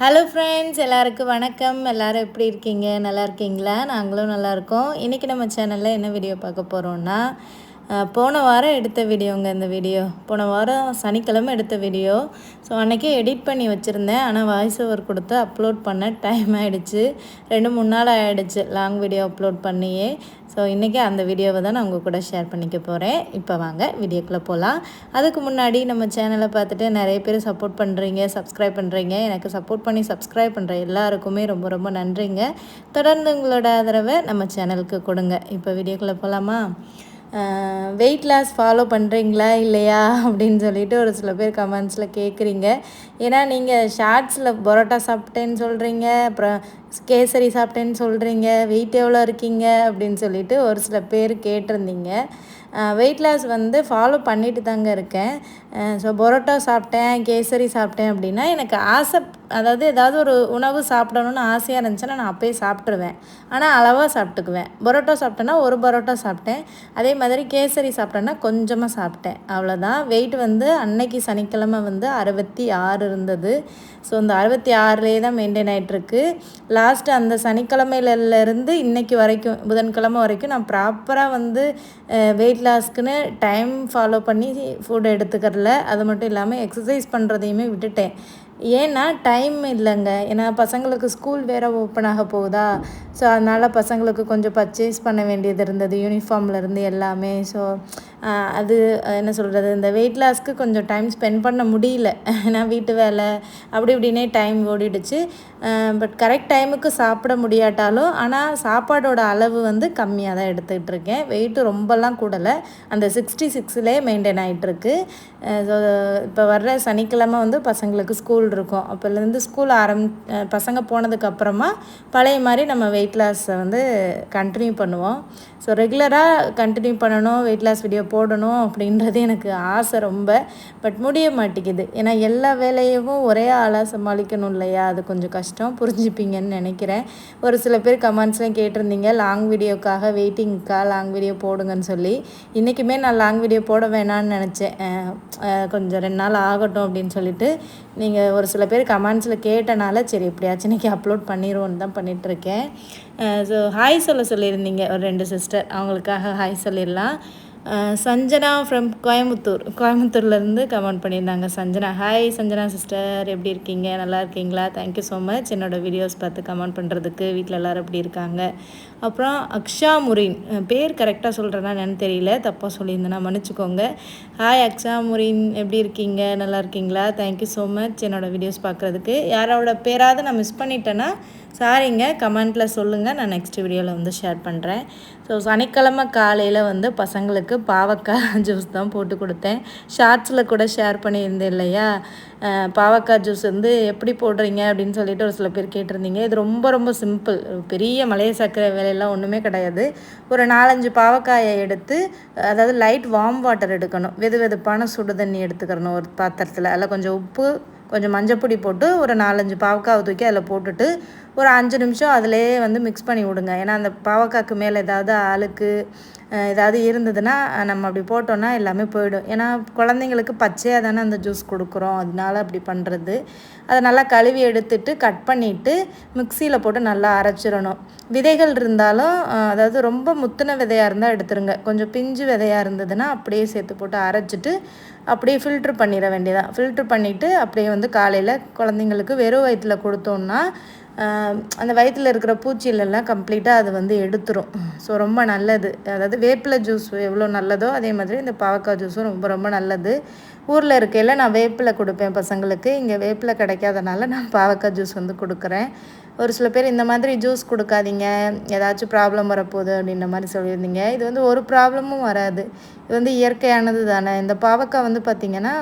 Hello friends எல்லாருக்கும் வணக்கம். எல்லோரும் எப்படி இருக்கீங்க? நல்லா இருக்கீங்களா? நாங்களும் நல்லாயிருக்கோம் இன்றைக்கி நம்ம சேனலில் என்ன வீடியோ பார்க்க போகிறோன்னா போன வாரம் எடுத்த வீடியோங்க இந்த வீடியோ. போன வாரம் சனிக்கிழமை எடுத்த வீடியோ. ஸோ அன்றைக்கே எடிட் பண்ணி வச்சுருந்தேன். ஆனால் வாய்ஸ் ஓவர் கொடுத்து அப்லோட் பண்ண டைம் ஆகிடுச்சு ரெண்டு மூணு நாள் ஆகிடுச்சு லாங் வீடியோ அப்லோட் பண்ணியே. ஸோ இன்றைக்கி அந்த வீடியோவை தான் நான் உங்கள் கூட ஷேர் பண்ணிக்க போகிறேன் இப்போ வாங்க வீடியோக்குள்ளே போகலாம் அதுக்கு முன்னாடி நம்ம சேனலை பார்த்துட்டு நிறைய பேர் சப்போர்ட் பண்ணுறீங்க சப்ஸ்கிரைப் பண்ணுறீங்க எனக்கு சப்போர்ட் பண்ணி சப்ஸ்கிரைப் பண்ணுற எல்லாருக்குமே ரொம்ப ரொம்ப நன்றிங்க. தொடர்ந்து உங்களோட ஆதரவை நம்ம சேனலுக்கு கொடுங்க. இப்போ வீடியோக்குள்ளே போகலாமா வெயிட் லாஸ் ஃபாலோ பண்ணுறீங்களா இல்லையா அப்படின்னு சொல்லிட்டு ஒரு சில பேர் கமெண்ட்ஸில் கேட்குறீங்க ஏன்னா நீங்கள் ஷார்ட்ஸில் பரோட்டா சாப்பிட்டேன்னு சொல்கிறீங்க அப்புறம் கேசரி சாப்பிட்டேன்னு சொல்கிறீங்க வெயிட் எவ்வளோ இருக்கீங்க அப்படின்னு சொல்லிட்டு ஒரு சில பேர் கேட்டிருந்தீங்க. வெயிட் லாஸ் வந்து ஃபாலோ பண்ணிட்டு தாங்க இருக்கேன். ஸோ பரோட்டா சாப்பிட்டேன் கேசரி சாப்பிட்டேன் அப்படின்னா எனக்கு ஆசை அதாவது ஏதாவது ஒரு உணவு சாப்பிடணும்னு ஆசையாக இருந்துச்சுன்னா நான் அப்போயே சாப்பிட்ருவேன் ஆனால் அளவாக சாப்பிட்டுக்குவேன். பரோட்டா சாப்பிட்டேன்னா ஒரு பரோட்டா சாப்பிட்டேன். அதே மாதிரி கேசரி சாப்பிட்டேன்னா கொஞ்சமாக சாப்பிட்டேன். அவ்வளோதான் வெயிட் வந்து அன்னைக்கு சனிக்கிழமை வந்து அறுபத்தி ஆறு இருந்தது. ஸோ இந்த அறுபத்தி ஆறுலேயே தான் மெயின்டைன் ஆகிட்டுருக்கு லாஸ்ட்டு அந்த சனிக்கிழமையிலேருந்து இன்னைக்கு வரைக்கும் புதன்கிழமை வரைக்கும் நான் ப்ராப்பராக வந்து வெயிட் லாஸ்க்குன்னு டைம் ஃபாலோ பண்ணி ஃபுட் எடுத்துக்கிறல அது மட்டும் இல்லாமல் எக்ஸசைஸ் பண்ணுறதையுமே விட்டுட்டேன். ஏன்னா டைம் இல்லைங்க. ஏன்னா பசங்களுக்கு ஸ்கூல் வேறு ஓப்பன் ஆக போகுதா? ஸோ அதனால் பசங்களுக்கு கொஞ்சம் பர்ச்சேஸ் பண்ண வேண்டியது இருந்தது யூனிஃபார்ம்லேருந்து எல்லாமே. ஸோ அது என்ன சொல்கிறது இந்த வெயிட் லாஸ்க்கு கொஞ்சம் டைம் ஸ்பெண்ட் பண்ண முடியல. ஏன்னா வீட்டு வேலை அப்படி இப்படின்னே டைம் ஓடிடுச்சு. பட் கரெக்ட் டைமுக்கு சாப்பிட முடியாட்டாலும் ஆனால் சாப்பாடோட அளவு வந்து கம்மியாக தான் எடுத்துக்கிட்டு இருக்கேன். வெயிட்டு ரொம்பலாம் கூடலை. அந்த சிக்ஸ்டி சிக்ஸ்லே மெயின்டைன் ஆகிட்டுருக்கு ஸோ இப்போ வர்ற சனிக்கிழமை வந்து பசங்களுக்கு ஸ்கூல் இருக்கும். அப்போலேருந்து ஸ்கூல் ஆரம் பசங்க போனதுக்கப்புறமா பழைய மாதிரி நம்ம வெயிட் லாஸை வந்து கண்டினியூ பண்ணுவோம். ஸோ ரெகுலராக கண்டினியூ பண்ணணும் வெயிட் லாஸ் வீடியோ போடணும் அப்படின்றது எனக்கு ஆசை ரொம்ப பட் முடிய மாட்டேங்குது. ஏன்னா எல்லா வேலையும் ஒரே ஆளாக சமாளிக்கணும் இல்லையா? அது கொஞ்சம் கஷ்டம். புரிஞ்சுப்பீங்கன்னு நினைக்கிறேன். ஒரு சில பேர் கமெண்ட்ஸ்லாம் கேட்டிருந்தீங்க லாங் வீடியோக்காக வெயிட்டிங்க்கா லாங் வீடியோ போடுங்கன்னு சொல்லி. இன்றைக்குமே நான் லாங் வீடியோ போட வேணான்னு நினச்சேன். கொஞ்சம் ரெண்டு நாள் ஆகட்டும் அப்படின்னு சொல்லிட்டு நீங்கள் ஒரு சில பேர் கமெண்ட்ஸில் கேட்டனால சரி எப்படியாச்சும் இன்றைக்கி அப்லோட் பண்ணிடுவோன்னு தான் பண்ணிகிட்ருக்கேன் ஸோ ஹாய் சொல்ல சொல்லியிருந்தீங்க ஒரு ரெண்டு சிஸ்டர் அவங்களுக்காக ஹாய் சொல்லிடலாம். சஞ்சனா ஃப்ரம் கோயம்புத்தூர். கோயம்புத்தூர்லேருந்து கமெண்ட் பண்ணியிருந்தாங்க சஞ்சனா. ஹாய் சஞ்சனா சிஸ்டர் எப்படி இருக்கீங்க? நல்லா இருக்கீங்களா? தேங்க்யூ ஸோ மச் என்னோடய வீடியோஸ் பார்த்து கமெண்ட் பண்ணுறதுக்கு வீட்டில் எல்லோரும் எப்படி இருக்காங்க? அப்புறம் அக்ஷா முரின். பேர் கரெக்டாக சொல்கிறேன்னா என்னன்னு தெரியல. தப்பாக சொல்லியிருந்தேன்னா மன்னிச்சுக்கோங்க. ஹாய் அக்ஷா முரின். எப்படி இருக்கீங்க? நல்லா இருக்கீங்களா? தேங்க்யூ ஸோ மச் என்னோடய வீடியோஸ் பார்க்குறதுக்கு. யாரோட பேராவது நான் மிஸ் பண்ணிட்டேன்னா சாரிங்க கமெண்ட்டில் சொல்லுங்கள் நான் நெக்ஸ்ட் வீடியோவில் வந்து ஷேர் பண்ணுறேன் ஸோ சனிக்கிழமை காலையில் வந்து பசங்களுக்கு பாவக்காய் ஜூஸ் தான் போட்டு கொடுத்தேன். ஷார்ட்ஸில் கூட ஷேர் பண்ணியிருந்தேன் இல்லையா? பாவக்காய் ஜூஸ் வந்து எப்படி போடுறீங்க அப்படின்னு சொல்லிட்டு ஒரு சில பேர் கேட்டிருந்தீங்க. இது ரொம்ப ரொம்ப சிம்பிள் பெரிய மலைய சர்க்கரை வேலையெல்லாம் ஒன்றுமே கிடையாது. ஒரு நாலஞ்சு பாவக்காயை எடுத்து அதாவது லைட் வார்ம் வாட்டர் எடுக்கணும். வெது வெதுப்பான சுடு தண்ணி எடுத்துக்கிறணும் ஒரு பாத்திரத்தில். அதில் கொஞ்சம் உப்பு கொஞ்சம் மஞ்சப்பொடி போட்டு ஒரு நாலஞ்சு பாவக்காவை தூக்கி அதில் போட்டுட்டு ஒரு அஞ்சு நிமிஷம் அதிலே வந்து மிக்ஸ் பண்ணி விடுங்க. ஏன்னா அந்த பாவக்காய்க்கு மேலே ஏதாவது அழுக்கு ஏதாவது இருந்ததுன்னா நம்ம அப்படி போட்டோன்னா எல்லாமே போயிடும். ஏன்னா குழந்தைங்களுக்கு பச்சையாக தானே அந்த ஜூஸ் கொடுக்குறோம். அதனால அப்படி பண்ணுறது அதை நல்லா கழுவி எடுத்துட்டு கட் பண்ணிவிட்டு மிக்சியில் போட்டு நல்லா அரைச்சிடணும். விதைகள் இருந்தாலும் அதாவது ரொம்ப முத்தின விதையாக இருந்தால் எடுத்துருங்க. கொஞ்சம் பிஞ்சு விதையாக இருந்ததுன்னா அப்படியே சேர்த்து போட்டு அரைச்சிட்டு அப்படியே ஃபில்ட்ரு பண்ணிட வேண்டியதான் ஃபில்ட்ரு பண்ணிவிட்டு அப்படியே வந்து காலையில் குழந்தைங்களுக்கு வெறும் வயிற்றில் கொடுத்தோன்னா அந்த வயிற்றில் இருக்கிற பூச்சிலெல்லாம் கம்ப்ளீட்டாக அது வந்து எடுத்துரும். ஸோ ரொம்ப நல்லது. அதாவது வேப்பிலை ஜூஸ் எவ்வளோ நல்லதோ அதே மாதிரி இந்த பாவக்காய் ஜூஸும் ரொம்ப ரொம்ப நல்லது. ஊரில் இருக்கையில் நான் வேப்பிலை கொடுப்பேன் பசங்களுக்கு. இங்கே வேப்பிலை கிடைக்காதனால நான் பாவக்காய் ஜூஸ் வந்து கொடுக்குறேன். ஒரு சில பேர் இந்த மாதிரி ஜூஸ் கொடுக்காதீங்க. ஏதாச்சும் ப்ராப்ளம் வரப்போகுது அப்படின்ற மாதிரி சொல்லியிருந்தீங்க. இது வந்து ஒரு ப்ராப்ளமும் வராது. இது வந்து இயற்கையானது தானே இந்த பாவக்காய் வந்து பார்த்திங்கன்னா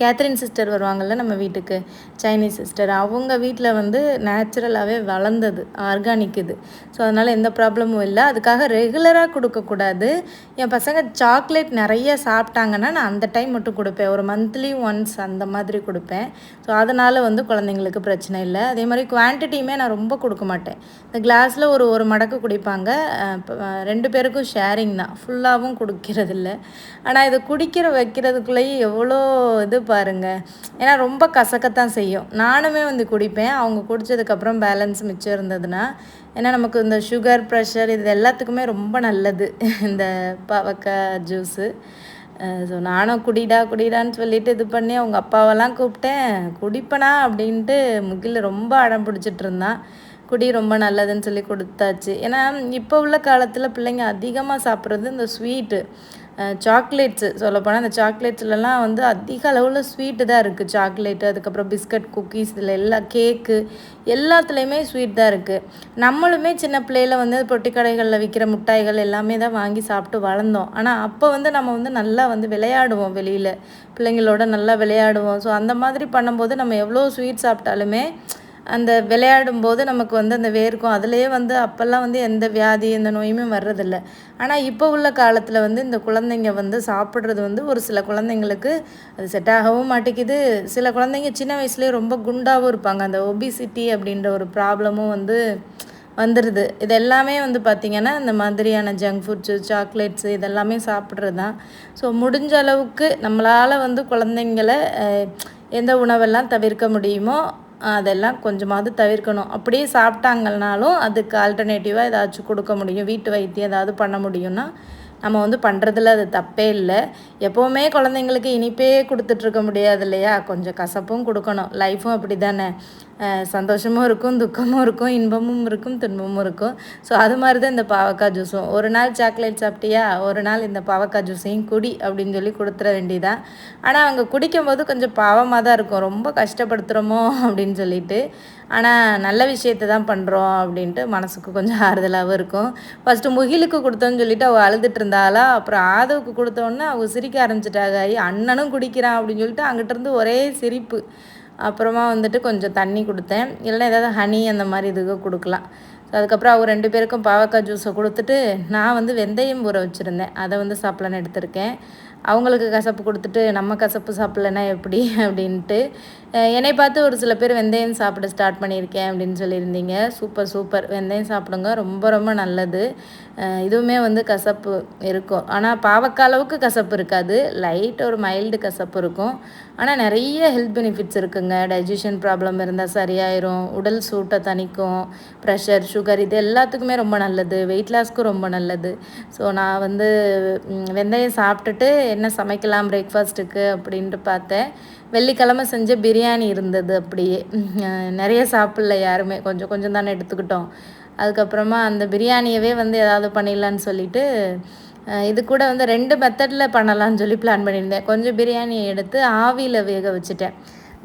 கேத்ரின் சிஸ்டர் வருவாங்கள்ல நம்ம வீட்டுக்கு சைனீஸ் சிஸ்டர் அவங்க வீட்டில் வந்து நேச்சுரலாகவே வளர்ந்தது ஆர்கானிக் இது. ஸோ அதனால் எந்த ப்ராப்ளமும் இல்லை. அதுக்காக ரெகுலராக கொடுக்கக்கூடாது என் பசங்க சாக்லேட் நிறைய சாப்பிட்டாங்கன்னா நான் அந்த டைம் மட்டும் கொடுப்பேன். ஒரு மந்த்லி ஒன்ஸ் அந்த மாதிரி கொடுப்பேன். ஸோ அதனால் வந்து குழந்தைங்களுக்கு பிரச்சனை இல்லை. அதே மாதிரி குவான்டிட்டியுமே நான் ரொம்ப கொடுக்க மாட்டேன். இந்த கிளாஸில் ஒரு ஒரு மடக்கு குடிப்பாங்க. ரெண்டு பேருக்கும் ஷேரிங் தான். ஃபுல்லாகவும் கொடுக்கறதில்ல. ஆனால் இதை குடிக்கிற வைக்கிறதுக்குள்ளேயே எவ்வளோ இது பாருங்கள் ஏன்னா ரொம்ப கசக்கத்தான் செய்யும். நானுமே வந்து குடிப்பேன். அவங்க குடித்ததுக்கப்புறம் பேலன்ஸ் மிச்சம் இருந்ததுன்னா ஏன்னா நமக்கு இந்த சுகர் ப்ரெஷர் இது எல்லாத்துக்குமே ரொம்ப நல்லது. இந்த பாவக்காய் ஜூஸு ஸோ நானும் குடிடா குடிடான்னு சொல்லிட்டு இது பண்ணி அவங்க அப்பாவெல்லாம் கூப்பிட்டேன். குடிப்பனா அப்படின்ட்டு முகில் ரொம்ப அடம் பிடிச்சிட்டு இருந்தான். குடி ரொம்ப நல்லதுன்னு சொல்லி கொடுத்தாச்சு. ஏன்னா இப்போ உள்ள காலத்தில் பிள்ளைங்க அதிகமாக சாப்பிட்றது இந்த ஸ்வீட்டு சாக்லேட்ஸு சொல்லப்போனால் அந்த சாக்லேட்ஸ்லலாம் வந்து அதிக அளவில் ஸ்வீட்டு தான் இருக்குது சாக்லேட்டு அதுக்கப்புறம் பிஸ்கட் குக்கீஸ் இதில் எல்லா கேக்கு எல்லாத்துலேயுமே ஸ்வீட் தான் இருக்குது நம்மளுமே சின்ன பிள்ளையில் வந்து பொட்டி கடைகளில் விற்கிற மிட்டாய்கள் எல்லாமே தான் வாங்கி சாப்பிட்டு வளர்ந்தோம். ஆனால் அப்போ வந்து நம்ம வந்து நல்லா வந்து விளையாடுவோம் வெளியில். பிள்ளைங்களோட நல்லா விளையாடுவோம். ஸோ அந்த மாதிரி பண்ணும்போது நம்ம எவ்வளோ ஸ்வீட் சாப்பிட்டாலுமே அந்த விளையாடும் போது நமக்கு வந்து அந்த வேர்க்கும் அதுலேயே வந்து அப்போல்லாம் வந்து எந்த வியாதி எந்த நோயுமே வர்றதில்ல. ஆனால் இப்போ உள்ள காலத்தில் வந்து இந்த குழந்தைங்க வந்து சாப்பிட்றது வந்து ஒரு சில குழந்தைங்களுக்கு அது செட் ஆகவும் மாட்டேங்குது. சில குழந்தைங்க சின்ன வயசுலேயே ரொம்ப குண்டாகவும் இருப்பாங்க. அந்த ஒபிசிட்டி அப்படின்ற ஒரு ப்ராப்ளமும் வந்து வந்துடுது இது எல்லாமே வந்து பார்த்திங்கன்னா இந்த மாதிரியான ஜங்க் ஃபுட்ஸு சாக்லேட்ஸு இதெல்லாமே சாப்பிட்றது தான் ஸோ முடிஞ்ச அளவுக்கு நம்மளால் வந்து குழந்தைங்கள எந்த உணவெல்லாம் தவிர்க்க முடியுமோ அதெல்லாம் கொஞ்சமாவது தவிர்க்கணும். அப்படியே சாப்பிட்டாங்கனாலும் அதுக்கு ஆல்டர்னேட்டிவாக ஏதாச்சும் கொடுக்க முடியும். வீட்டு வைத்தியம் ஏதாவது பண்ண முடியும்னா நம்ம வந்து பண்ணுறதுல அது தப்பே இல்லை. எப்போவுமே குழந்தைங்களுக்கு இனிப்பே கொடுத்துட்ருக்க முடியாது இல்லையா? கொஞ்சம் கசப்பும் கொடுக்கணும். லைஃப்பும் அப்படி தானே சந்தோஷமும் இருக்கும் துக்கமும் இருக்கும் இன்பமும் இருக்கும் துன்பமும் இருக்கும். ஸோ அது மாதிரி தான் இந்த பாவக்காய் ஜூஸும் ஒரு நாள் சாக்லேட் சாப்பிட்டியா? ஒரு நாள் இந்த பாவக்காய் ஜூஸையும் குடி அப்படின்னு சொல்லி கொடுத்துட வேண்டியதான் ஆனால் அவங்க குடிக்கும்போது கொஞ்சம் பாவமாக தான் இருக்கும். ரொம்ப கஷ்டப்படுத்துகிறோமோ அப்படின்னு சொல்லிட்டு. ஆனால் நல்ல விஷயத்தை தான் பண்ணுறோம் அப்படின்ட்டு மனசுக்கு கொஞ்சம் ஆறுதலாகவும் இருக்கும். ஃபஸ்ட்டு முகிலுக்கு கொடுத்தோன்னு சொல்லிட்டு அவள் அழுதுட்டு இருந்தாளா? அப்புறம் ஆதவுக்கு கொடுத்தோன்னே அவள் சிரிக்க ஆரம்பிச்சிட்டாங்க. அண்ணனும் குடிக்கிறான் அப்படின்னு சொல்லிட்டு அங்கிட்டிருந்து ஒரே சிரிப்பு. அப்புறமா வந்துட்டு கொஞ்சம் தண்ணி கொடுத்தேன். இல்லைன்னா ஏதாவது ஹனி அந்த மாதிரி இதுக்கு கொடுக்கலாம். ஸோ அதுக்கப்புறம் அவங்க ரெண்டு பேருக்கும் பாவக்காய் ஜூஸை கொடுத்துட்டு நான் வந்து வெந்தயம் ஊற வச்சுருந்தேன். அதை வந்து சாப்பிட்லான்னு எடுத்திருக்கேன். அவங்களுக்கு கசப்பு கொடுத்துட்டு நம்ம கசப்பு சாப்பிட்லன்னா எப்படி அப்படின்ட்டு என்னை பார்த்து ஒரு சில பேர் வெந்தயம் சாப்பிட ஸ்டார்ட் பண்ணியிருக்கேன் அப்படின்னு சொல்லியிருந்தீங்க. சூப்பர் சூப்பர் வெந்தயம் சாப்பிடுங்க. ரொம்ப ரொம்ப நல்லது. இதுவுமே வந்து கசப்பு இருக்கும். ஆனால் பாவக்காய் அளவுக்கு கசப்பு இருக்காது. லைட் ஒரு மைல்டு கசப்பு இருக்கும். ஆனால் நிறைய ஹெல்த் பெனிஃபிட்ஸ் இருக்குங்க. டைஜஷன் ப்ராப்ளம் இருந்தால் சரியாயிரும். உடல் சூட்டை தணிக்கும். ப்ரெஷர் சுகர் இது எல்லாத்துக்குமே ரொம்ப நல்லது. வெயிட் லாஸ்க்கும் ரொம்ப நல்லது. ஸோ நான் வந்து வெந்தயம் சாப்பிட்டுட்டு என்ன சமைக்கலாம் பிரேக்ஃபாஸ்ட்டுக்கு அப்படின்ட்டு பார்த்தேன். வெள்ளிக்கிழமை செஞ்ச பிரியாணி இருந்தது அப்படியே. நிறைய சாப்பிட்ல யாருமே. கொஞ்சம் கொஞ்சம் தானே எடுத்துக்கிட்டோம். அதுக்கப்புறமா அந்த பிரியாணியவே வந்து ஏதாவது பண்ணிடலான்னு சொல்லிட்டு இது கூட வந்து ரெண்டு மெத்தடில் பண்ணலான்னு சொல்லி பிளான் பண்ணியிருந்தேன். கொஞ்சம் பிரியாணி எடுத்து ஆவியில் வேக வச்சுட்டேன்.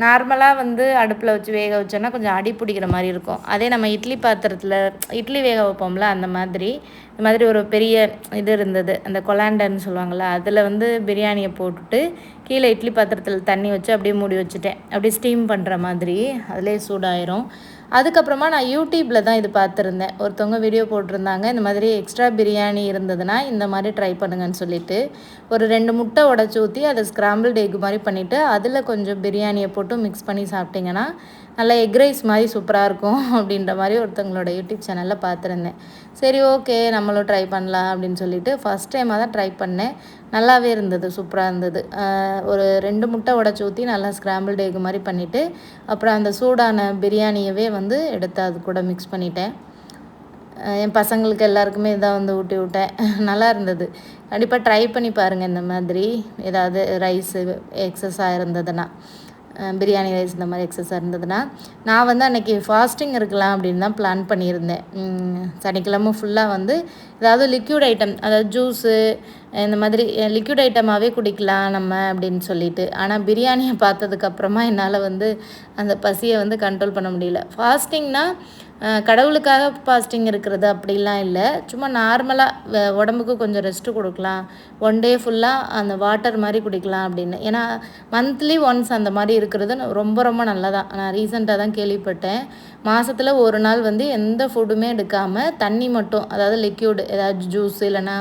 நார்மலாக வந்து அடுப்பில் வச்சு வேக வச்சோன்னா கொஞ்சம் அடி பிடிக்கிற மாதிரி இருக்கும். அதே நம்ம இட்லி பாத்திரத்தில் இட்லி வேக வைப்போம்ல அந்த மாதிரி இந்த மாதிரி ஒரு பெரிய இது இருந்தது. அந்த கொலாண்டர்னு சொல்லுவாங்கள்ல அதில் வந்து பிரியாணியை போட்டுட்டு கீழே இட்லி பாத்திரத்தில் தண்ணி வச்சு அப்படியே மூடி வச்சுட்டேன். அப்படியே ஸ்டீம் பண்ணுற மாதிரி. அதிலே சூடாயிரும். அதுக்கப்புறமா நான் யூடியூப்பில் தான் இது பார்த்துருந்தேன் ஒருத்தவங்க வீடியோ போட்டிருந்தாங்க. இந்த மாதிரி எக்ஸ்ட்ரா பிரியாணி இருந்ததுன்னா இந்த மாதிரி ட்ரை பண்ணுங்கன்னு சொல்லிட்டு ஒரு ரெண்டு முட்டை உடச்சி ஊற்றி அதை ஸ்க்ராம்பிள் எக் மாதிரி பண்ணிவிட்டு அதில் கொஞ்சம் பிரியாணியை போட்டு மிக்ஸ் பண்ணி சாப்பிட்டிங்கன்னா நல்லா எக் ரைஸ் மாதிரி சூப்பராக இருக்கும் அப்படின்ற மாதிரி ஒருத்தவங்களோட யூடியூப் சேனலில் பார்த்துருந்தேன். சரி ஓகே நம்மளும் ட்ரை பண்ணலாம் அப்படின்னு சொல்லிட்டு ஃபஸ்ட் டைமாக தான் ட்ரை பண்ணேன். நல்லாவே இருந்தது சூப்பராக இருந்தது. ஒரு ரெண்டு முட்டை உடச்சி ஊற்றி நல்லா ஸ்க்ராம்பிள் எக் மாதிரி பண்ணிவிட்டு அப்புறம் அந்த சூடான பிரியாணியவே வந்து எடுத்து அது கூட மிக்ஸ் பண்ணிட்டேன். என் பசங்களுக்கு எல்லாருக்குமே இதான் வந்து ஊட்டி விட்டேன். நல்லா இருந்தது. கண்டிப்பாக ட்ரை பண்ணி பாருங்கள் இந்த மாதிரி ஏதாவது ரைஸு எக்ஸஸாக இருந்ததுன்னா. பிரியாணி ரைஸ் இந்த மாதிரி எக்ஸஸாக இருந்ததுன்னா நான் வந்து அன்றைக்கி ஃபாஸ்டிங் இருக்கலாம் அப்படின்னு தான் பிளான் பண்ணியிருந்தேன். சனிக்கிழமை ஃபுல்லாக வந்து ஏதாவது லிக்யூட் ஐட்டம் அதாவது ஜூஸு இந்த மாதிரி லிக்யூட் ஐட்டமாகவே குடிக்கலாம் நம்ம அப்படின்னு சொல்லிட்டு. ஆனால் பிரியாணியை பார்த்ததுக்கப்புறமா என்னால் வந்து அந்த பசியை வந்து கண்ட்ரோல் பண்ண முடியல. ஃபாஸ்டிங்னால் கடவுளுக்காக ஃபாஸ்டிங் இருக்கிறது அப்படிலாம் இல்லை. சும்மா நார்மலாக உடம்புக்கு கொஞ்சம் ரெஸ்ட்டு கொடுக்கலாம். ஒன் டே ஃபுல்லாக அந்த வாட்டர் மாதிரி குடிக்கலாம் அப்படின்னு. ஏன்னா மந்த்லி ஒன்ஸ் அந்த மாதிரி இருக்கிறது ரொம்ப ரொம்ப நல்லதான் நான் ரீசெண்டாக தான் கேள்விப்பட்டேன். மாதத்தில் ஒரு நாள் வந்து எந்த ஃபுட்டுமே எடுக்காமல் தண்ணி மட்டும் அதாவது லிக்யூடு ஏதாவது ஜூஸ் இல்லைன்னா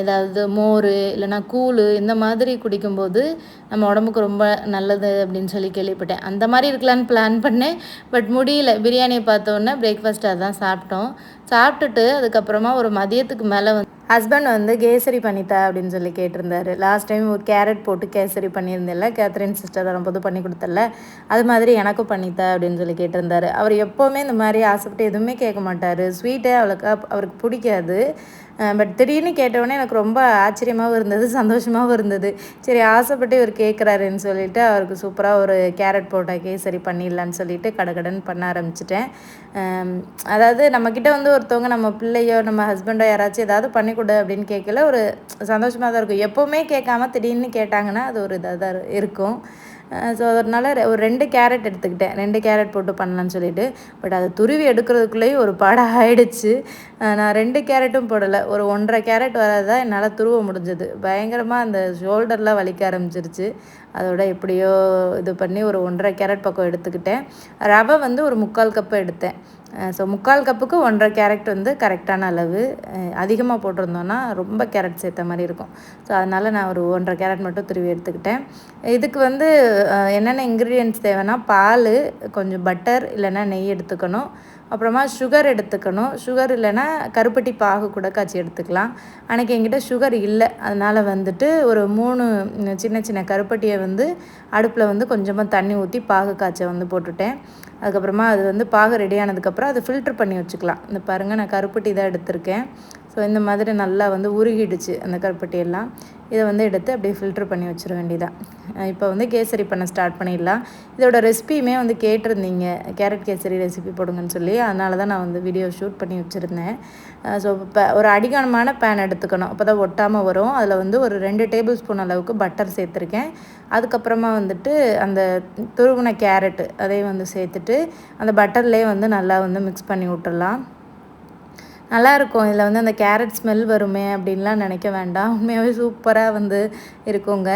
ஏதாவது மோர் இல்லைன்னா கூழ் இந்த மாதிரி குடிக்கும்போது நம்ம உடம்புக்கு ரொம்ப நல்லது அப்படின்னு சொல்லி கேள்விப்பட்டேன். அந்த மாதிரி இருக்கலான்னு பிளான் பண்ணேன். பட் முடியல. பிரியாணியை பார்த்தோன்னே பிரேக்ஃபாஸ்ட் அதான் சாப்பிட்டோம். சாப்பிட்டுட்டு அதுக்கப்புறமா ஒரு மதியத்துக்கு மேலே வந்து ஹஸ்பண்ட் வந்து கேசரி பண்ணித்தா அப்படின்னு சொல்லி கேட்டிருந்தாரு. லாஸ்ட் டைம் ஒரு கேரட் போட்டு கேசரி பண்ணியிருந்தில்ல கேத்ரின் சிஸ்டர் வரும்போது பண்ணி கொடுத்தல அது மாதிரி எனக்கும் பண்ணித்தா அப்படின்னு சொல்லி கேட்டிருந்தாரு. அவர் எப்போவுமே இந்த மாதிரி ஆசைப்பட்டு எதுவுமே கேட்க மாட்டார். ஸ்வீட்டே அவளுக்கு அவருக்கு பிடிக்காது. பட் திடீர்னு கேட்டவுடனே எனக்கு ரொம்ப ஆச்சரியமாகவும் இருந்தது சந்தோஷமாகவும் இருந்தது. சரி ஆசைப்பட்டு இவர் கேட்குறாருன்னு சொல்லிட்டு அவருக்கு சூப்பராக ஒரு கேரட் போட்டா கேசரி பண்ணிடலான்னு சொல்லிட்டு கடகடன் பண்ண ஆரம்பிச்சிட்டேன். அதாவது நம்மக்கிட்ட வந்து ஒருத்தவங்க நம்ம பிள்ளையோ நம்ம ஹஸ்பண்டோ யாராச்சும் ஏதாவது பண்ணிக்கொடு கொடு அப்படின்னு கேட்கல ஒரு சந்தோஷமாக தான் இருக்கும். எப்போவுமே கேட்காம திடீர்னு கேட்டாங்கன்னா அது ஒரு இதாக தான் இருக்கும். ஸோ அதனால் ஒரு ரெண்டு கேரட் எடுத்துக்கிட்டேன். ரெண்டு கேரட் போட்டு பண்ணலான்னு சொல்லிட்டு. பட் அதை துருவி எடுக்கிறதுக்குள்ளேயும் ஒரு பாடம் ஆகிடுச்சு நான் ரெண்டு கேரட்டும் போடலை. ஒரு ஒன்றரை கேரட் வரதான் என்னால் துருவ முடிஞ்சது. பயங்கரமாக அந்த ஷோல்டர்லாம் வலிக்க ஆரம்பிச்சிருச்சு. அதோட எப்படியோ இது பண்ணி ஒரு ஒன்றரை கேரட் பக்கம் எடுத்துக்கிட்டேன். ரவை வந்து ஒரு முக்கால் கப்பு எடுத்தேன். ஸோ முக்கால் கப்புக்கு ஒன்றரை கேரட் வந்து கரெக்டான அளவு. அதிகமாக போட்டிருந்தோன்னா ரொம்ப கேரட் சேர்த்த மாதிரி இருக்கும். ஸோ அதனால் நான் ஒரு ஒன்றரை கேரட் மட்டும் துருவி எடுத்துக்கிட்டேன். இதுக்கு வந்து என்னென்ன இன்க்ரீடியன்ட்ஸ் தேவைன்னா பால் கொஞ்சம் பட்டர் இல்லைன்னா நெய் எடுத்துக்கணும். அப்புறமா சுகர் எடுத்துக்கணும். சுகர் இல்லைன்னா கருப்பட்டி பாகு கூட காய்ச்சி எடுத்துக்கலாம். அன்றைக்கி என்கிட்ட சுகர் இல்லை. அதனால் வந்துட்டு ஒரு மூணு சின்ன சின்ன கருப்பட்டியை வந்து அடுப்பில் வந்து கொஞ்சமாக தண்ணி ஊற்றி பாகு காய்ச்ச வந்து போட்டுட்டேன். அதுக்கப்புறமா அது வந்து பாகு ரெடி ஆனதுக்கப்புறம் அதை ஃபில்ட்ரு பண்ணி வச்சுக்கலாம். இந்த பாருங்கள் நான் கருப்பட்டி தான் எடுத்திருக்கேன். ஸோ இந்த மாதிரி நல்லா வந்து உருகிடுச்சு அந்த கருப்பட்டியெல்லாம் இதை வந்து எடுத்து அப்படியே ஃபில்ட்ரு பண்ணி வச்சிட வேண்டியதாக இப்போ வந்து கேசரி பண்ண ஸ்டார்ட் பண்ணிடலாம். இதோட ரெசிபியுமே வந்து கேட்டிருந்தீங்க. கேரட் கேசரி ரெசிபி போடுங்கன்னு சொல்லி. அதனால தான் நான் வந்து வீடியோ ஷூட் பண்ணி வச்சுருந்தேன். ஸோ இப்போ ஒரு அடிகானமான பேன் எடுத்துக்கணும். அப்போ தான் ஒட்டாமல் வரும். அதில் வந்து ஒரு ரெண்டு டேபிள் ஸ்பூன் அளவுக்கு பட்டர் சேர்த்துருக்கேன். அதுக்கப்புறமா வந்துட்டு அந்த துருவின கேரட்டு அதையும் வந்து சேர்த்துட்டு அந்த பட்டர்லேயே வந்து நல்லா வந்து மிக்ஸ் பண்ணி விட்டுடலாம் நல்லாயிருக்கும். இதில் வந்து அந்த கேரட் ஸ்மெல் வருமே அப்படின்லாம் நினைக்க வேண்டாம். உண்மையாகவே சூப்பராக வந்து இருக்குங்க.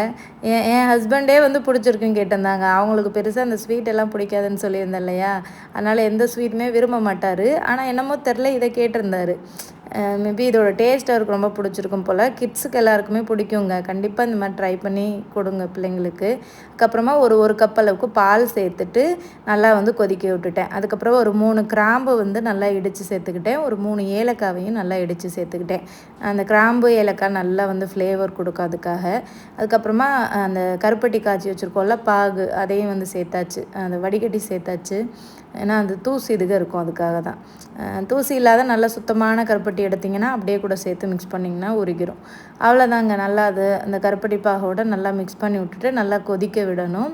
என் என் ஹஸ்பண்டே வந்து பிடிச்சிருக்குன்னு கேட்டிருந்தாங்க. அவங்களுக்கு பெருசாக அந்த ஸ்வீட் எல்லாம் பிடிக்காதுன்னு சொல்லியிருந்தேன் இல்லையா? அதனால் எந்த ஸ்வீட்டுமே விரும்ப மாட்டார். ஆனால் என்னமோ தெரில இதை கேட்டிருந்தாரு. மேபி இதோட டேஸ்ட் அவருக்கு ரொம்ப பிடிச்சிருக்கும் போல். கிட்ஸுக்கு எல்லாருக்குமே பிடிக்குங்க. கண்டிப்பாக இந்த மாதிரி ட்ரை பண்ணி கொடுங்க பிள்ளைங்களுக்கு. அதுக்கப்புறமா ஒரு ஒரு கப் அளவுக்கு பால் சேர்த்துட்டு நல்லா வந்து கொதிக்க விட்டுட்டேன். அதுக்கப்புறம் ஒரு மூணு கிராம்பு வந்து நல்லா இடித்து சேர்த்துக்கிட்டேன். ஒரு மூணு ஏலக்காவையும் நல்லா இடித்து சேர்த்துக்கிட்டேன். அந்த கிராம்பு ஏலக்காய் நல்லா வந்து ஃப்ளேவர் கொடுக்கும் அதுக்காக. அதுக்கப்புறமா அந்த கருப்பட்டி காய்ச்சி வச்சுருக்கோம்ல பாகு அதையும் வந்து சேர்த்தாச்சு. அந்த வடிகட்டி சேர்த்தாச்சு. ஏன்னா அந்த தூசி இதுக இருக்கும் அதுக்காக தான். தூசி இல்லாத நல்ல சுத்தமான கருப்பட்டி எடுத்திங்கன்னா அப்படியே கூட சேர்த்து மிக்ஸ் பண்ணிங்கன்னா உருகிரும். அவ்வளோதாங்க நல்லா அது அந்த கருப்பட்டி பாகோட நல்லா மிக்ஸ் பண்ணி விட்டுட்டு நல்லா கொதிக்க விடணும்.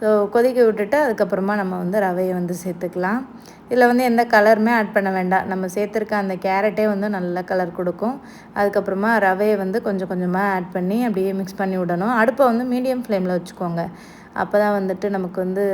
ஸோ கொதிக்க விட்டுட்டு அதுக்கப்புறமா நம்ம வந்து ரவையை வந்து சேர்த்துக்கலாம். இதில் வந்து எந்த கலருமே ஆட் பண்ண வேண்டாம். நம்ம சேர்த்துருக்க அந்த கேரட்டே வந்து நல்ல கலர் கொடுக்கும். அதுக்கப்புறமா ரவையை வந்து கொஞ்சம் கொஞ்சமாக ஆட் பண்ணி அப்படியே மிக்ஸ் பண்ணி விடணும். அடுப்பை வந்து மீடியம் ஃப்ளேமில் வச்சுக்கோங்க. அப்போ தான் வந்துட்டு நமக்கு வந்து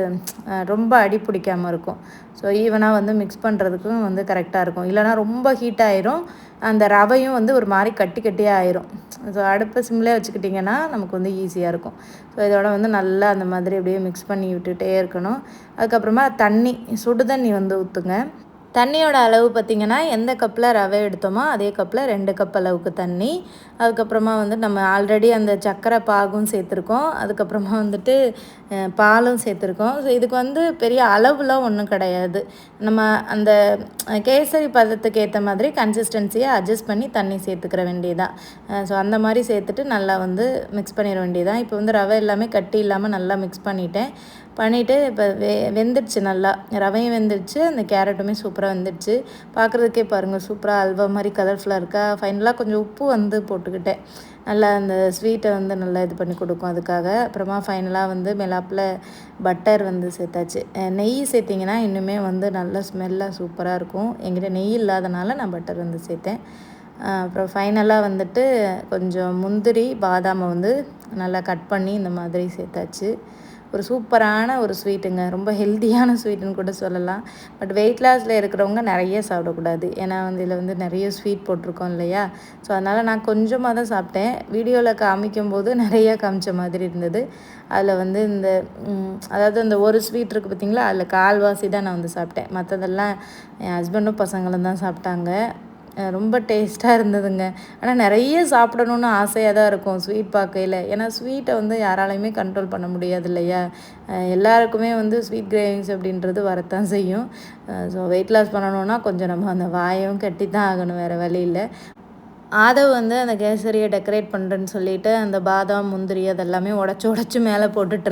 ரொம்ப அடி பிடிக்காமல் இருக்கும். ஸோ ஈவனாக வந்து மிக்ஸ் பண்ணுறதுக்கும் வந்து கரெக்டாக இருக்கும். இல்லைனா ரொம்ப ஹீட் ஆயிரும். அந்த ரவையும் வந்து ஒரு மாதிரி கட்டி கட்டியாக ஆயிரும். ஸோ அடுப்பை சிம்லேயே வச்சுக்கிட்டிங்கன்னா நமக்கு வந்து ஈஸியாக இருக்கும். ஸோ இதோட வந்து நல்லா அந்த மாதிரி அப்படியே மிக்ஸ் பண்ணி விட்டுகிட்டே இருக்கணும். அதுக்கப்புறமா தண்ணி சுடு தண்ணி வந்து ஊற்றுங்க தண்ணியோட அளவு பார்த்திங்கன்னா எந்த கப்பில் ரவை எடுத்தோமோ அதே கப்பில் ரெண்டு கப் அளவுக்கு தண்ணி. அதுக்கப்புறமா வந்து நம்ம ஆல்ரெடி அந்த சர்க்கரை பாகும் சேர்த்துருக்கோம். அதுக்கப்புறமா வந்துட்டு பாலும் சேர்த்துருக்கோம். ஸோ இதுக்கு வந்து பெரிய அளவுலாம் ஒன்றும் கிடையாது. நம்ம அந்த கேசரி பதத்துக்கு ஏற்ற மாதிரி கன்சிஸ்டன்சியை அட்ஜஸ்ட் பண்ணி தண்ணி சேர்த்துக்கிற வேண்டியதான் ஸோ அந்த மாதிரி சேர்த்துட்டு நல்லா வந்து மிக்ஸ் பண்ணிட வேண்டியதான் இப்போ வந்து ரவை எல்லாமே கட்டி இல்லாமல் நல்லா மிக்ஸ் பண்ணிட்டேன். பண்ணிவிட்டு இப்போ வெ வெந்துடுச்சு நல்லா. ரவையும் வெந்துடுச்சு அந்த கேரட்டுமே சூப்பராக வெந்துடுச்சு. பார்க்குறதுக்கே பாருங்கள் சூப்பராக அல்வா மாதிரி கலர்ஃபுல்லாக இருக்கா? ஃபைனலாக கொஞ்சம் உப்பு வந்து போட்டுக்கிட்டேன். நல்லா அந்த ஸ்வீட்டை வந்து நல்லா இது பண்ணி கொடுக்கும் அதுக்காக. அப்புறமா ஃபைனலாக வந்து மெலாப்பில் பட்டர் வந்து சேர்த்தாச்சு. நெய் சேர்த்திங்கன்னா இன்னுமே வந்து நல்லா ஸ்மெல்லாக சூப்பராக இருக்கும். எங்கிட்ட நெய் இல்லாதனால நான் பட்டர் வந்து சேர்த்தேன். அப்புறம் ஃபைனலாக வந்துட்டு கொஞ்சம் முந்திரி பாதாமை வந்து நல்லா கட் பண்ணி இந்த மாதிரி சேர்த்தாச்சு. ஒரு சூப்பரான ஒரு ஸ்வீட்டுங்க. ரொம்ப ஹெல்த்தியான ஸ்வீட்டுன்னு கூட சொல்லலாம். பட் வெயிட் லாஸில் இருக்கிறவங்க நிறைய சாப்பிடக்கூடாது. ஏன்னா வந்து இதில் வந்து நிறைய ஸ்வீட் போட்டிருக்கோம் இல்லையா? ஸோ அதனால் நான் கொஞ்சமாக தான் சாப்பிட்டேன். வீடியோவில் காமிக்கும் போது நிறைய காமிச்ச மாதிரி இருந்தது. அதில் வந்து இந்த அதாவது அந்த ஒரு ஸ்வீட் இருக்குது பார்த்திங்களா? அதில் கால்வாசி தான் நான் வந்து சாப்பிட்டேன். மற்றதெல்லாம் என் ஹஸ்பண்டும் பசங்களும் தான் சாப்பிட்டாங்க. ரொம்ப டேஸ்ட்டாக இருந்ததுங்க. ஆனால் நிறைய சாப்பிடணுன்னு ஆசையாக தான் இருக்கும் ஸ்வீட் பார்க்கையில். ஏன்னா ஸ்வீட்டை வந்து யாராலையுமே கண்ட்ரோல் பண்ண முடியாது இல்லையா? எல்லாருக்குமே வந்து ஸ்வீட் கிரேவிங்ஸ் அப்படின்றது வரத்தான் செய்யும். ஸோ வெயிட் லாஸ் பண்ணணுன்னா கொஞ்சம் நம்ம அந்த வாயும் கட்டி தான் ஆகணும் வேறு வழி இல்லை ஆதவ் வந்து அந்த கேசரியை டெக்கரேட் பண்ணுறேன்னு சொல்லிட்டு அந்த பாதாம் முந்திரி அதெல்லாமே உடச்சி உடச்சி மேலே போட்டுட்டு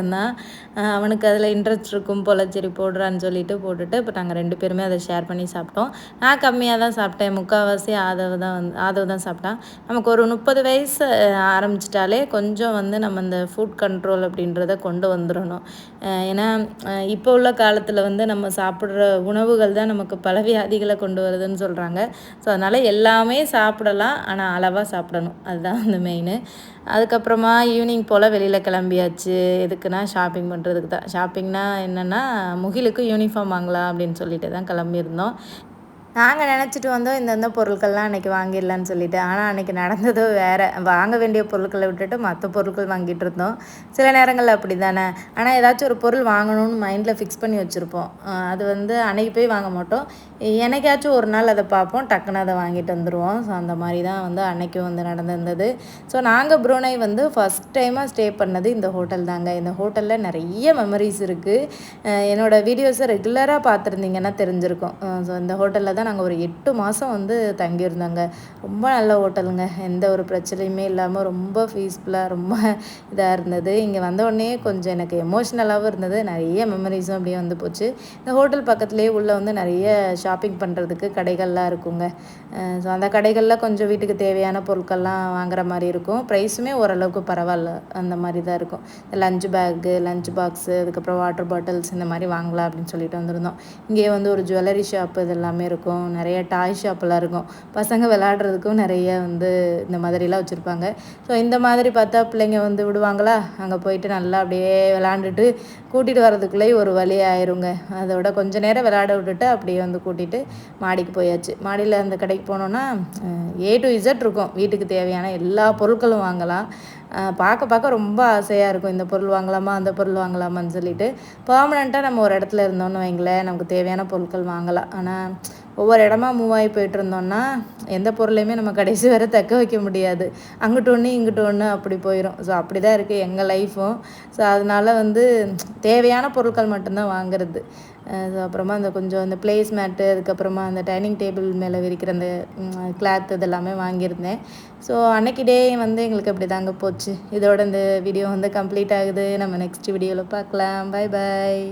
அவனுக்கு அதில் இன்ட்ரெஸ்ட் இருக்கும் போல சரி போடுறான்னு சொல்லிட்டு போட்டுட்டு இப்போ நாங்கள் ரெண்டு பேருமே அதை ஷேர் பண்ணி சாப்பிட்டோம். நான் கம்மியாக தான் சாப்பிட்டேன். முக்கால்வாசி ஆதவ் தான் வந்து ஆதவ் தான் சாப்பிட்டான். நமக்கு ஒரு முப்பது வயசு ஆரம்பிச்சிட்டாலே கொஞ்சம் வந்து நம்ம இந்த ஃபுட் கண்ட்ரோல் அப்படின்றத கொண்டு வந்துடணும். ஏன்னா இப்போ உள்ள காலத்தில் வந்து நம்ம சாப்பிட்ற உணவுகள் தான் நமக்கு பல வியாதிகளை கொண்டு வருதுன்னு சொல்கிறாங்க ஸோ அதனால் எல்லாமே சாப்பிடலாம். ஆனால் அளவாக சாப்பிடணும். அதுதான் அந்த மெயின் அதுக்கப்புறமா ஈவினிங் போல் வெளியில் கிளம்பியாச்சு. எதுக்குன்னா ஷாப்பிங் பண்ணுறதுக்கு தான். ஷாப்பிங்னா என்னென்னா முகிலுக்கு யூனிஃபார்ம் வாங்கலாம் அப்படின்னு சொல்லிட்டு தான் கிளம்பியிருந்தோம். நாங்கள் நினச்சிட்டு வந்தோம் இந்தந்த பொருட்கள்லாம் அன்றைக்கி வாங்கிடலான்னு சொல்லிட்டு. ஆனால் அன்றைக்கி நடந்ததோ வேறு. வாங்க வேண்டிய பொருட்களை விட்டுட்டு மற்ற பொருட்கள் வாங்கிட்டு இருந்தோம். சில நேரங்களில் அப்படி தானே ஆனால் ஏதாச்சும் ஒரு பொருள் வாங்கணும்னு மைண்டில் ஃபிக்ஸ் பண்ணி வச்சுருப்போம். அது வந்து அன்றைக்கி போய் வாங்க மாட்டோம். எனக்காச்சும் ஒரு நாள் அதை பார்ப்போம். டக்குன்னு அதை வாங்கிட்டு வந்துடுவோம் ஸோ அந்த மாதிரி தான் வந்து அன்றைக்கும் வந்து நடந்திருந்தது. ஸோ நாங்கள் ப்ரூனை வந்து ஃபஸ்ட் டைமாக ஸ்டே பண்ணது இந்த ஹோட்டல் தாங்க. இந்த ஹோட்டலில் நிறைய மெமரிஸ் இருக்குது என்னோடய வீடியோஸை ரெகுலராக பார்த்துருந்தீங்கன்னா தெரிஞ்சிருக்கும். ஸோ இந்த ஹோட்டலில் தான் தான் நாங்கள் ஒரு எட்டு மாதம் வந்து தங்கியிருந்தோங்க. ரொம்ப நல்ல ஹோட்டலுங்க. எந்த ஒரு பிரச்சனையுமே இல்லாமல் ரொம்ப பீஸ்ஃபுல்லாக ரொம்ப இதாக இருந்தது. இங்கே வந்த உடனே கொஞ்சம் எனக்கு எமோஷ்னலாகவும் இருந்தது. நிறைய மெமரிஸும் அப்படியே வந்து போச்சு. இந்த ஹோட்டல் பக்கத்துலேயே உள்ளே வந்து நிறைய ஷாப்பிங் பண்ணுறதுக்கு கடைகள்லாம் இருக்குங்க. ஸோ அந்த கடைகளில் கொஞ்சம் வீட்டுக்கு தேவையான பொருட்கள்லாம் வாங்குற மாதிரி இருக்கும். ப்ரைஸுமே ஓரளவுக்கு பரவாயில்ல. அந்த மாதிரி தான் இருக்கும். லஞ்ச் பேக்கு லஞ்ச் பாக்ஸு அதுக்கப்புறம் வாட்டர் பாட்டில்ஸ் இந்த மாதிரி வாங்கலாம் அப்படின்னு சொல்லிட்டு வந்திருந்தோம். இங்கே வந்து ஒரு ஜுவல்லரி ஷாப் இது எல்லாமே இருக்கும். இருக்கும். நிறைய டாய் ஷாப்பெல்லாம் இருக்கும். பசங்க விளாடுறதுக்கும் நிறைய வந்து இந்த மாதிரிலாம் வச்சுருப்பாங்க. ஸோ இந்த மாதிரி பார்த்தா பிள்ளைங்க வந்து விடுவாங்களா? அங்கே போயிட்டு நல்லா அப்படியே விளாண்டுட்டு கூட்டிகிட்டு வரதுக்குள்ளேயே ஒரு வழி ஆயிருங்க. அதோட கொஞ்சம் நேரம் விளையாட விட்டுட்டு அப்படியே வந்து கூட்டிகிட்டு மாடிக்கு போயாச்சு. மாடியில் அந்த கடைக்கு போனோன்னா ஏ டு இசட் இருக்கும். வீட்டுக்கு தேவையான எல்லா பொருட்களும் வாங்கலாம். பார்க்க பார்க்க ரொம்ப ஆசையாக இருக்கும். இந்த பொருள் வாங்கலாமா அந்த பொருள் வாங்கலாமான்னு சொல்லிட்டு. பர்மனெண்ட்டாக நம்ம ஒரு இடத்துல இருந்தோம்னு வைங்களேன். நமக்கு தேவையான பொருட்கள் வாங்கலாம். ஆனால் ஒவ்வொரு இடமா மூவ் ஆகி போயிட்டு இருந்தோம்னா எந்த பொருளையுமே நம்ம கடைசி வரை தக்க வைக்க முடியாது. அங்கிட்டு ஒன்று இங்கிட்டு ஒன்று அப்படி போயிடும் ஸோ அப்படி தான் இருக்குது எங்கள் லைஃப்பும் ஸோ அதனால் வந்து தேவையான பொருட்கள் மட்டும்தான் வாங்குறது. ஸோ அப்புறமா அந்த கொஞ்சம் அந்த பிளேஸ் மேட்டு அதுக்கப்புறமா அந்த டைனிங் டேபிள் மேலே விரிக்கிற அந்த கிளாத் இதெல்லாமே வாங்கியிருந்தேன். ஸோ அன்னைக்கு டே வந்து எங்களுக்கு அப்படி தாங்க போச்சு. இதோட இந்த வீடியோ வந்து கம்ப்ளீட் ஆகுது. நம்ம நெக்ஸ்ட் வீடியோவில் பார்க்கலாம். பாய் பாய்